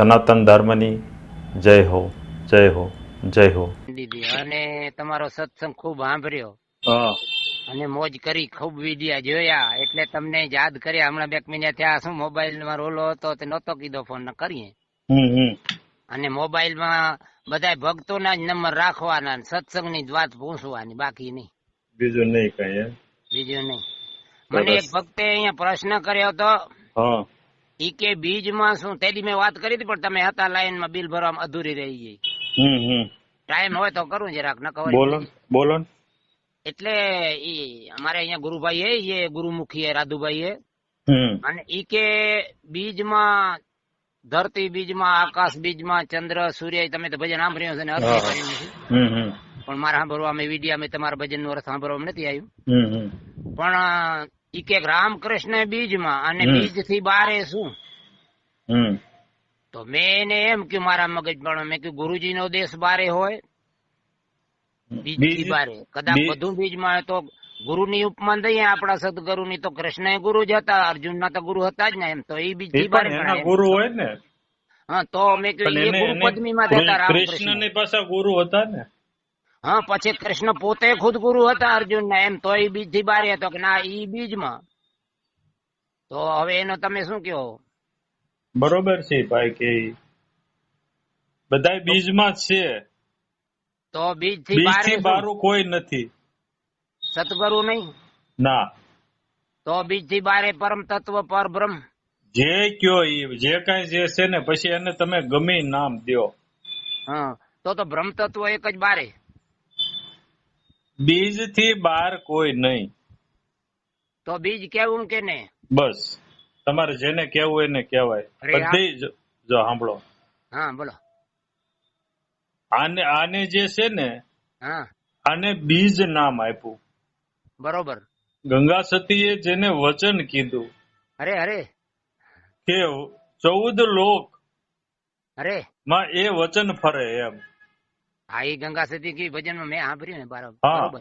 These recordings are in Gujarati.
સનાતન ધર્મની જય હો જય હો જય હો. અને તમારો સત્સંગ ખૂબ સાંભળ્યો. અને મોજ કરી ખૂબ વિડિયા જોયા. એટલે તમને યાદ કર્યા. હમણાં બે મહિના થયા. શું મોબાઈલમાં રોલો હતો તે નતો કીધો ફોન કરીએ. અને મોબાઈલમાં બધા ભક્તોના જ નંબર રાખવાના સત્સંગ સત્સંગની જ વાત પૂછવાની. બાકી નહીં. બીજું નહીં કઈ બીજું નહીં. મને એક ભક્તે અહીંયા પ્રશ્ન કર્યો હતો. હા. ઈ કે બીજમાં શું? તેડી મેં વાત કરી હતી પણ તમે હતા લાઈનમાં બિલ ભરવામાં અધૂરી રહી ગઈ. ટાઈમ હોય તો કરું જરાક ન બોલો બોલો એટલે ઈ અમારે અહીંયા ગુરુભાઈ એ ગુરુમુખી એ રાધુભાઈ એ અને ઈ કે બીજમાં ધરતી બીજમાં આકાશ બીજમાં ચંદ્ર સૂર્ય તમે તો ભજન સાંભળ્યું છે ને અર્થ પણ મારે સાંભળવામાં વિડીયા મેં તમારા ભજનનું અર્થ સાંભળવામાં નથી આવ્યું. પણ ઈ કે રામકૃષ્ણ બીજમાં અને બીજથી બારે શું? તો મેં એને એમ કે મારા મગજ પણ મેં કે ગુરુજી નો દેશ બારે હોય બીજથી બારે. કદાચ બધું બીજમાં તો ગુરુની ઉપમાન દઈએ આપણા સદગુરુની તો કૃષ્ણ ગુરુ જ હતા અર્જુન ના તો ગુરુ હતા જ ને એમ તો એ બીજથી બારે. ગુરુ હોય ને. હા તો મેં કહ્યું એ ગુરુ પદ્મી જ હતા કૃષ્ણ રામકૃષ્ણ. ની પાસે ગુરુ હતા ને. હા પછી કૃષ્ણ પોતે ખુદ ગુરુ હતા અર્જુન ને એમ તો એ બીજથી બારે હતો કે ના ઈ બીજમાં. તો હવે એનો તમે શું કહો? બરોબર છે ભાઈ કે બધા બીજમાં છે. તો બીજથી બીજ બારે થી? બારું કોઈ નથી. સતગુરુ નહીં? ના. તો બીજથી બારે પરમ તત્વ પર બ્રહ્મ? જે કયો ઈ જે કઈ જે છે ને પછી એને તમે ગમે નામ દો હા તો તો બ્રહ્મ તત્વ એક જ બારે. બીજથી બાર કોઈ નહીં. તો બીજ કેવું કે ને બસ. તમારે જેને કેવું એને કહેવાય. બધી જ જો સાંભળો. હા બોલો. આને આને જે છે ને હા. આને બીજ નામ આપ્યું. બરોબર. ગંગા સતીએ જેને વચન કીધું. અરે અરે. કે ચૌદ લોક અરે. માં એ વચન ફરે એમ. હા એ ગંગા સતી કી ભજનમાં મેં સાંભળ્યું ને બરાબર.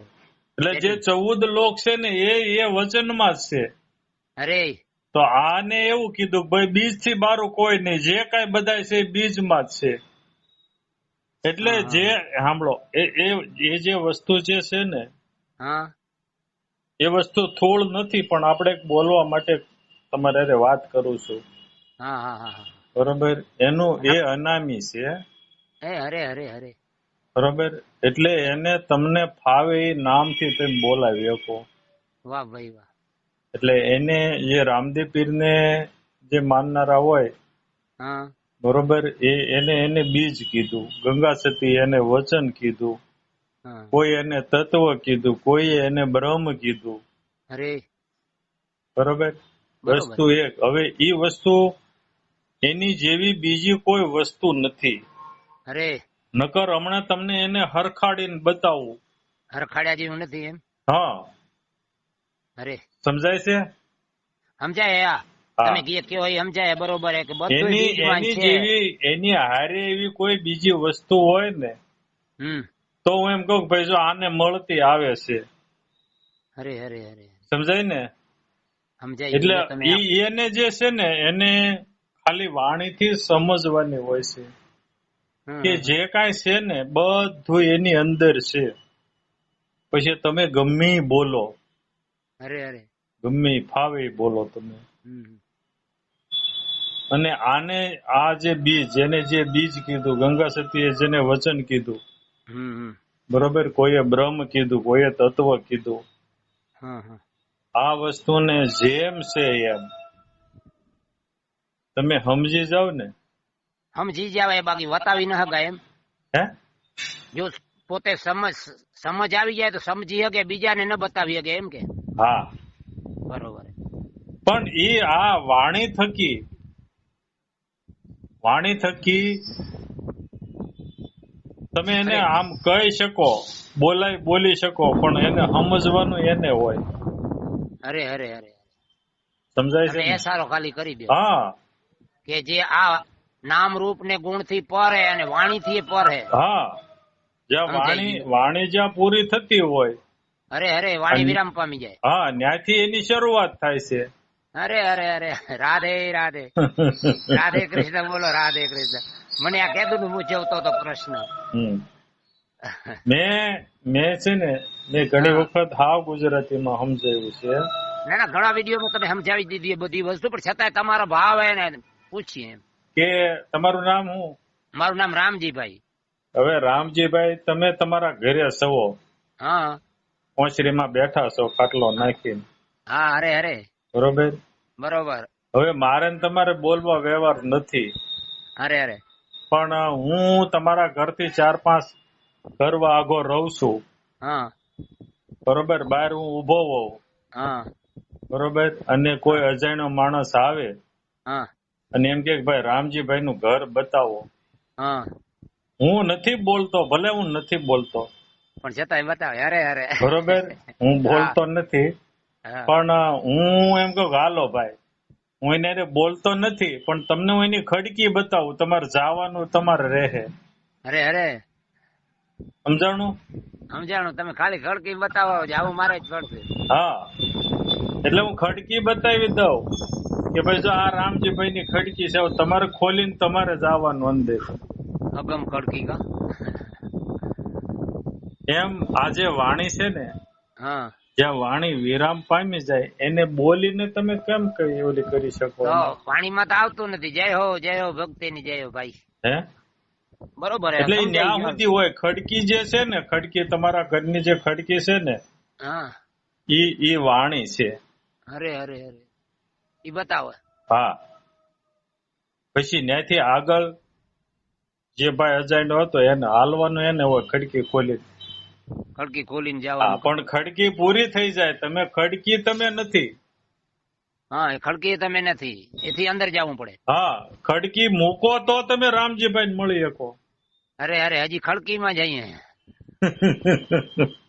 એટલે જે ચૌદ લોક છે ને એ એ વચનમાં જ છે. અરે. તો આને એવું કીધું ભાઈ બીજથી બારું કોઈ નહીં. જે કઈ બધા છે એ બીજમાં જ છે. એટલે જે સાંભળો એ એ જે વસ્તુ જે છે ને હા. એ વસ્તુ થોડ નથી પણ આપણે બોલવા માટે તમારે વાત કરું છું. હા હા હા હા. બરોબર? એનું એ અનામી છે. એ અરે અરે અરે. બરોબર? એટલે એને તમને ફાવે એ નામથી તમે બોલાવી શકો. વાહ ભાઈ વાહ. એટલે એને જે રામદેવ પીરને જે માનનારા હોય હા. બરોબર એ એને એને બીજ કીધું ગંગા સતી એને વચન કીધું કોઈ એને તત્વ કીધું કોઈ એને બ્રહ્મ કીધું. અરે. બરોબર. વસ્તુ એક. હવે ઈ વસ્તુ એની જેવી બીજી કોઈ વસ્તુ નથી. અરે. નકર હમણાં તમને એને હરખાડીને બતાવું. હરખાડ્યા જેવું નથી એમ? હા. અરે. સમજાય છે? સમજાય. તમે કીએ કયો એ સમજાય બરોબર કે બધું એની એની જેવી એની હારે એવી કોઈ બીજી વસ્તુ હોય ને હમ. તો હું એમ કહું કે ભાઈ જો આને મળતી આવે છે. અરે અરે અરે. સમજાય ને? સમજાય એટલે એને જે છે ને એને ખાલી વાણીથી સમજવાની હોય છે. કે જે કાંઈ છે ને બધું એની અંદર છે. પછી તમે ગમે બોલો. અરે અરે. ગમે ફાવે બોલો તમે. અને આને આ જે બીજ જેને જે બીજ કીધું ગંગા સતીએ જેને વચન કીધું બરોબર? કોઈએ બ્રહ્મ કીધું કોઈએ તત્વ કીધું. આ વસ્તુને જેમ છે એમ. તમે સમજી જાવ ને સમજી જાવ બાકી વતાવી ન હગા એમ. હે? જો પોતે સમજ સમજ આવી જાય તો સમજી શકે બીજાને ન બતાવી શકે એમ કે. હા. બરોબર. પણ એ આ વાણી થકી વાણી થકી તમે એને આમ કહી શકો બોલાય બોલી શકો પણ એને સમજવાનું એને હોય. અરે અરે અરે સમજાય છે એ સારો ખાલી કરી દે. હા. કે જે આ નામ રૂપ ને ગુણથી પર હે અને વાણી થી પર. હે. હા જ્યાં વાણી વાણી જ્યાં પૂરી થતી હોય અરે અરે વાણી વિરામ પામી જાય. હા ત્યાંથી એની શરૂઆત થાય છે. અરે અરે અરે રાધે રાધે. રાધે કૃષ્ણ બોલો રાધે કૃષ્ણ. મને આ કેદું હું જેવતો હતો પ્રશ્ન. મેં મેં છે ને મેં ઘણી વખત હાવ ગુજરાતીમાં સમજાવ્યું છે. ના ના ઘણા વિડીયોમાં તમે સમજાવી દીધી બધી વસ્તુ પણ છતાંય તમારો ભાવ એને પૂછીએ એમ. કે તમારું નામ હું? મારું નામ રામજીભાઈ. હવે રામજીભાઈ તમે તમારા ઘરે સવો. હા. ઓસરીમાં બેઠા છો ખાટલો નાખીને. હા અરે અરે. બરોબર? બરોબર. હવે મારે ને તમારે બોલવા વ્યવહાર નથી. અરે અરે. પણ હું તમારા ઘરથી ચાર પાંચ ઘરવા આગો રહું છું. હા. બરોબર? બહાર હું ઊભો હોઉં. હા. બરોબર? અને કોઈ અજાણ્યો માણસ આવે હા. અને એમ કે ભાઈ રામજીભાઈ નું ઘર બતાવો. હા. હું નથી બોલતો ભલે હું નથી બોલતો. પણ છતાં બતાવે અરે અરે. બરોબર? હું બોલતો નથી. પણ હું એમ કહું હાલો ભાઈ. હું એને અરે બોલતો નથી પણ તમને હું એની ખડકી બતાવું. તમારે જવાનું તમારે રહે. અરે અરે. સમજાણું? સમજાણું. તમે ખાલી ખડકી બતાવો આવું મારે જ પડશે હા. એટલે હું ખડકી બતાવી દઉં. કે ભાઈ જો આ રામજીભાઈ ની ખડકી છે તમારે ખોલીને તમારે જવાનું અંદર. અગમ ખડકી કા? એમ આજે વાણી છે ને હા. જ્યાં વાણી વિરામ પામી જાય એને બોલીને તમે કેમ કઈ ઓલી કરી શકો? તો પાણીમાં તો આવતું નથી. જય હો જય હો ભક્તિ ની જય હો ભાઈ. હે? બરોબર એટલે ન્યા સુધી હોય ખડકી જે છે ને ખડકી તમારા ઘરની જે ખડકી છે ને હા. ઈ ઈ વાણી છે. અરે અરે અરે. ઈ બતાવે. હા. પછી ત્યાંથી આગળ જે ભાઈ અજાણ્યો હતો એને હાલવાનું એને હોય ખડકી ખોલી. ખડકી ખોલીને જવાનું. પણ ખડકી પૂરી થઈ જાય. તમે ખડકી તમે નથી. હા ખડકી તમે નથી. એથી અંદર જવું પડે. હા ખડકી મૂકો તો તમે રામજીભાઈ મળી શકો. અરે અરે હજી ખડકીમાં જઈએ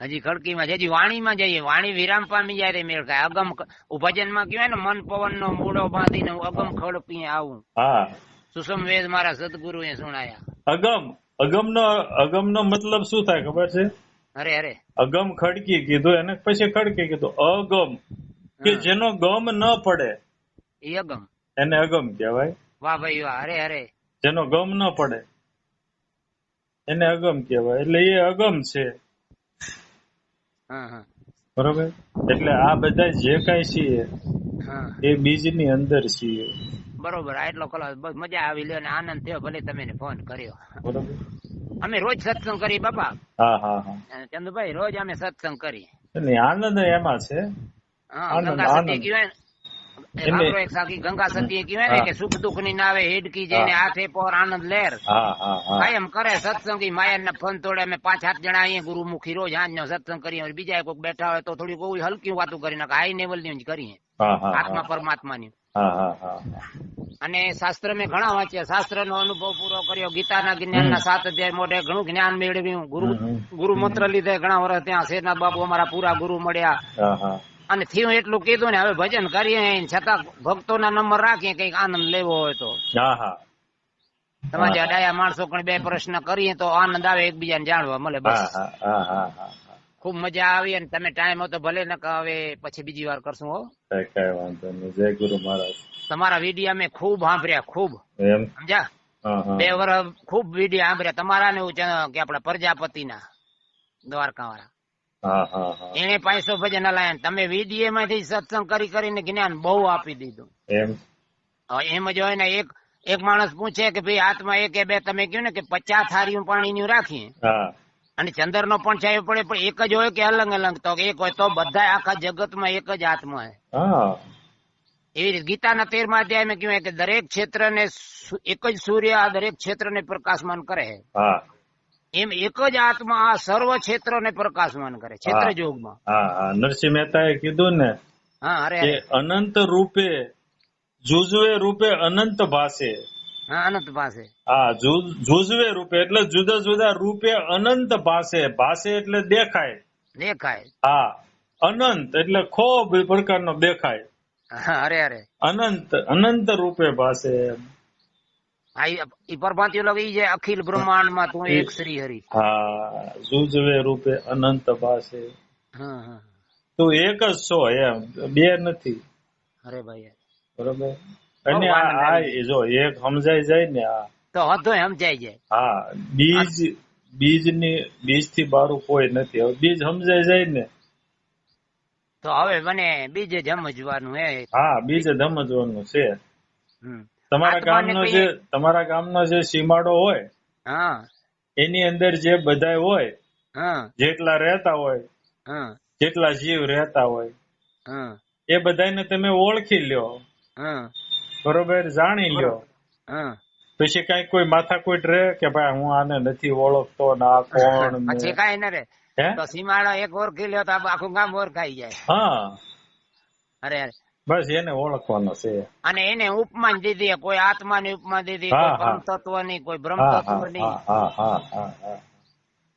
હજી ખડકીમાં હજી વાણીમાં જઈએ. વાણી વિરામ પામી જાય મેળ ખાય. અગમ ભજનમાં કહેવાય ને મન પવન નો મૂળો બાંધીને અગમ ખડપી આવું. હા. સુસમ વેદ મારા સદગુરુએ સુણાયા. અગમ અગમનો અગમનો મતલબ શું થાય ખબર છે? અરે અરે. અગમ ખડકી કીધું એને પછી ખડકી કીધું અગમ. કે જેનો ગમ ન પડે. એ અગમ. એને અગમ કહેવાય. વાહ ભાઈ વાહ અરે અરે. જેનો ગમ ન પડે. એને અગમ કહેવાય. એટલે એ અગમ છે. બરોબર? એટલે આ બધા જે કઈ છીએ એ એ બીજની અંદર છીએ. બરોબર આ એટલો કલાક બસ મજા આવી લ્યો ને આનંદ થયો ભલે તમે ફોન કર્યો. બરોબર. અમે રોજ સત્સંગ કરી બાપા. હા હા હા. ચંદુભાઈ રોજ અમે સત્સંગ કરી આનંદ એમાં છે. હા આનંદ, ગંગા સતી આનંદ. કહેવાય ને એક એટલે- આપણો એક સાખી ગંગા સતી કહેવાય ને કે સુખ દુઃખની નાવે હેડકી જઈને હાથે પોર આનંદ લેર કાયમ કરે સત્સંગી માયા ને ફોન તોડે. અમે પાંચ સાત જણા અહીંયા ગુરુમુખી રોજ આજ નો સત્સંગ કરીએ. બીજા કોઈ બેઠા હોય તો થોડી કોઈ હલકી વાતો કરી નાખે. હાઈ લેવલની જ કરીએ. આત્મા પરમાત્મા ની અને શાસ્ત્ર મેં ઘણા વાંચ્યા. શાસ્ત્ર નો અનુભવ પૂરો કર્યો. ગીતાના જ્ઞાન ના સાત અધ્યાય મોઢે ઘણું જ્ઞાન મેળવ્યું. ગુરુ. ગુરુ મંત્ર લીધે ઘણા વર્ષ ત્યાં શેરના બાબુ અમારા પૂરા ગુરુ મળ્યા. અને થયું એટલું કીધું ને હવે ભજન કરીએ છતાં ભક્તો ના નંબર રાખીએ કંઈક આનંદ લેવો હોય તો. તમારે અડાયા માણસો પણ બે પ્રશ્ન કરીએ તો આનંદ આવે એકબીજાને જાણવા મળે બસ. ખૂબ મજા આવી અને તમે ટાઈમ હતો ભલે ન હવે પછી બીજી વાર કરશું હો. કઈ વાંધો નહીં. જય ગુરુ મહારાજ. તમારા વિડીયા મેં ખૂબ સાંભળ્યા ખૂબ. સમજ્યા? બે વર્ષ ખૂબ વીડિયો સાંભળ્યા. તમારા ને કે આપડા પ્રજાપતિના દ્વારકા વાળા એને પાંચસો ભજન હલાયા તમે વીડિયો માંથી સત્સંગ કરી કરીને જ્ઞાન બહુ આપી દીધું. એમ? એમ જ હોય ને એક એક માણસ પૂછે કે ભાઈ હાથમાં એક કે બે તમે કહ્યું ને કે પચાસ થારીયું પાણીની રાખીએ. અને ચંદ્ર નો પણ ચાહ્યો પડે પણ એક જ હોય કે અલગ અલગ? તો એક હોય તો બધા આખા જગતમાં એક જ આત્મા હોય એવી રીતે ગીતાના તેરમા અધ્યાયમાં કહ્યું કે દરેક ક્ષેત્રને ને એક જ સૂર્ય આ દરેક ક્ષેત્રને પ્રકાશમાન કરે છે એમ એક જ આત્મા આ સર્વ ક્ષેત્રને પ્રકાશમાન કરે ક્ષેત્ર જોગમાં. હા નરસિંહ મહેતાએ કીધું ને હા અરે અનંત રૂપે જુજવે રૂપે અનંત ભાષે અનંત ભાષે હા જુજવે રૂપે એટલે જુદા જુદા રૂપે અનંત ભાષે ભાષે એટલે દેખાય. દેખાય. હા અનંત એટલે ખૂબ પ્રકારનો દેખાય. અરે અરે. અનંત અનંત રૂપે ભાષે પરભાતીઓ અખિલ બ્રહ્માંડમાં તું એક શ્રી હરિ હા જુજવે રૂપે અનંત ભાષે. તું એક જ છો એમ બે નથી. અરે ભાઈ બરોબર? અને આ જો એક સમજાઈ જાય ને આ. તો હતો સમજાય જાય હા બીજ બીજની બીજથી બારું કોઈ નથી. હવે બીજ સમજાઈ જાય ને. તો હવે મને બીજે સમજવાનું હે. હા બીજ સમજવાનું છે. હમ. તમારા ગામનો જે તમારા ગામનો જે સીમાડો હોય હા. એની અંદર જે બધા હોય હા. જેટલા રહેતા હોય હા. જેટલા જીવ રહેતા હોય હા. એ બધાને તમે ઓળખી લ્યો. હા. બરોબર? જાણી લ્યો. હા. પછી કઈ કોઈ માથા કોઈટ રહે કે ભાઈ હું આને નથી ઓળખતો ને આ કોણ પછી કઈ ના રે તો સીમાડો એક ઓળખી લ્યો તો આખું ગામ ઓળખાઈ જાય. હા. અરે. બસ એને ઓળખવાનો છે. અને એને ઉપમાન દીધી કોઈ આત્માની ઉપમા દીધી કોઈ તત્વની કોઈ બ્રહ્મ તત્વની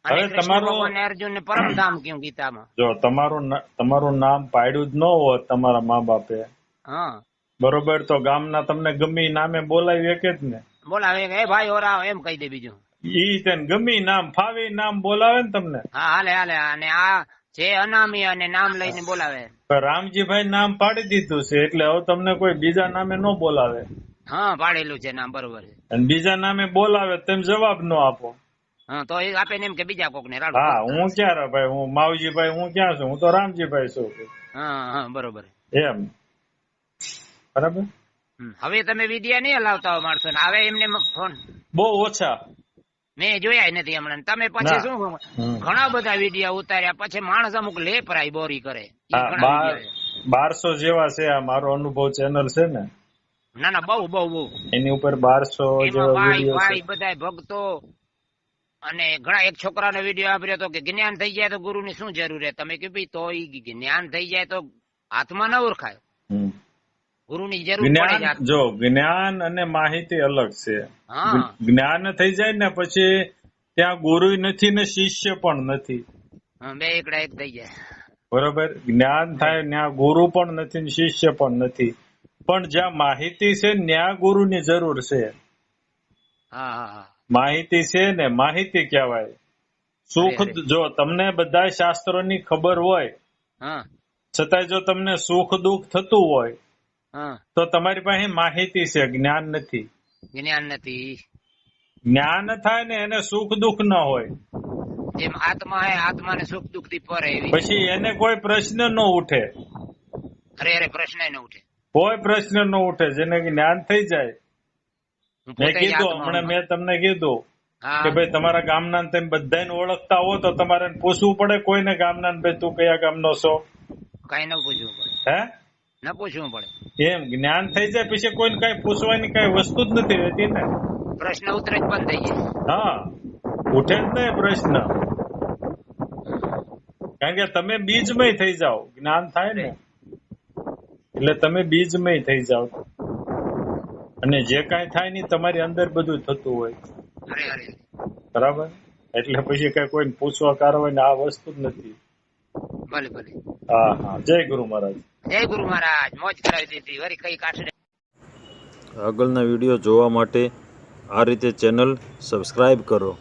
અને તમારું- ભગવાને અર્જુનને પરમધામ કહ્યું ગીતામાં. જો તમારું તમારું નામ પાડ્યું જ ન હોત તમારા મા બાપે હા. બરોબર તો ગામના તમને ગમે નામે બોલાવી એક જ ને? બોલાવે એ ભાઈ ઓરા એમ કહી દે બીજું. ઈ તેને ગમે નામ ફાવે નામ બોલાવે ને તમને? હા હાલે હાલે. અને આ જે અનામી અને નામ લઈને બોલાવે. રામજીભાઈ નામ પાડી દીધું છે એટલે હવે તમને કોઈ બીજા નામે ન બોલાવે. હા પાડેલું છે નામ બરોબર છે. અને બીજા નામે બોલાવે તેમ જવાબ ન આપો. હા તો એ આપે એમ કે બીજા કોક ને હા હું ક્યાં ભાઈ હું માવજીભાઈ હું ક્યાં છું? હું તો રામજીભાઈ છું. હા હા બરોબર. એમ. બરાબર. હવે તમે વિડિયા નહીં હલાવતા હો માણસો આવે એમને ફોન. બહુ ઓછા. મેં જોયા નથી હમણાં. તમે પછી શું ઘણા બધા વિડિયા ઉતાર્યા. પછી માણસ અમુક લેપરાય બોરી કરે. બારસો જેવા છે આ મારો અનુભવ ચેનલ છે ને. ના ના બહુ બહુ બહુ. એની ઉપર બારસો જેવા ભાઈ વીડિયો છે. બધા ભક્તો અને ઘણા એક છોકરાનો વીડિયો આપ્યો હતો કે જ્ઞાન થઈ જાય તો ગુરુની શું જરૂર છે તમે કે ભાઈ તો ઈ જ્ઞાન થઈ જાય તો હાથમાં ન ઓળખાય. ગુરુની જરૂર પડે જો જ્ઞાન અને માહિતી અલગ છે. જ્ઞાન થઈ જાય ને પછી ત્યાં ગુરુ નથી ને શિષ્ય પણ નથી. બે એકડા એક થઈ જાય. બરોબર? જ્ઞાન થાય ત્યાં ગુરુ પણ નથી ને શિષ્ય પણ નથી. પણ જ્યાં માહિતી છે ત્યાં ગુરુની જરૂર છે. માહિતી છે ને માહિતી કહેવાય. સુખ. જો તમને બધા શાસ્ત્રોની ખબર હોય છતાંય જો તમને સુખ દુઃખ થતું હોય તો તમારી પાસે માહિતી છે જ્ઞાન નથી. જ્ઞાન નથી. જ્ઞાન થાય ને એને સુખ દુઃખ ન હોય. જેમ આત્મા હે આત્માને સુખ દુઃખથી પરે એવી પછી એને કોઈ પ્રશ્ન ન ઉઠે. અરે અરે પ્રશ્ન ન ઉઠે. કોઈ પ્રશ્ન ન ઉઠે જેને જ્ઞાન થઈ જાય. મેં કીધું હમણાં મેં તમને કીધું કે ભાઈ તમારા ગામના તમે બધાને ઓળખતા હો તો તમારે પૂછવું પડે કોઈને ગામના ને ભાઈ તું કયા ગામનો છો? કઈ ન પૂછવું પડે. હે? ન પૂછવું પડે. એમ જ્ઞાન થઈ જાય પછી કોઈને કઈ પૂછવાની કઈ વસ્તુ જ નથી રહેતી ને. પ્રશ્ન ઉતરે જ બંધ થઈ જાય. હા ઉઠે જ નહીં પ્રશ્ન. કારણ કે તમે બીજમય થઈ જાઓ જ્ઞાન થાય ને. એટલે તમે બીજમય થઈ જાઓ. અને જે કાંઈ થાય ને તમારી અંદર બધું થતું હોય. બરાબર? એટલે પછી કઈ કોઈને પૂછવા કારો હોય ને આ વસ્તુ જ નથી. ભલે ભલે. હા હા. જય ગુરુ મહારાજ. જય ગુરુ મહારાજ. મોજ કરાવી દીધી. વરી કઈ કાઠડે આગળના વીડિયો જોવા માટે આ રીતે ચેનલ સબસ્ક્રાઈબ કરો.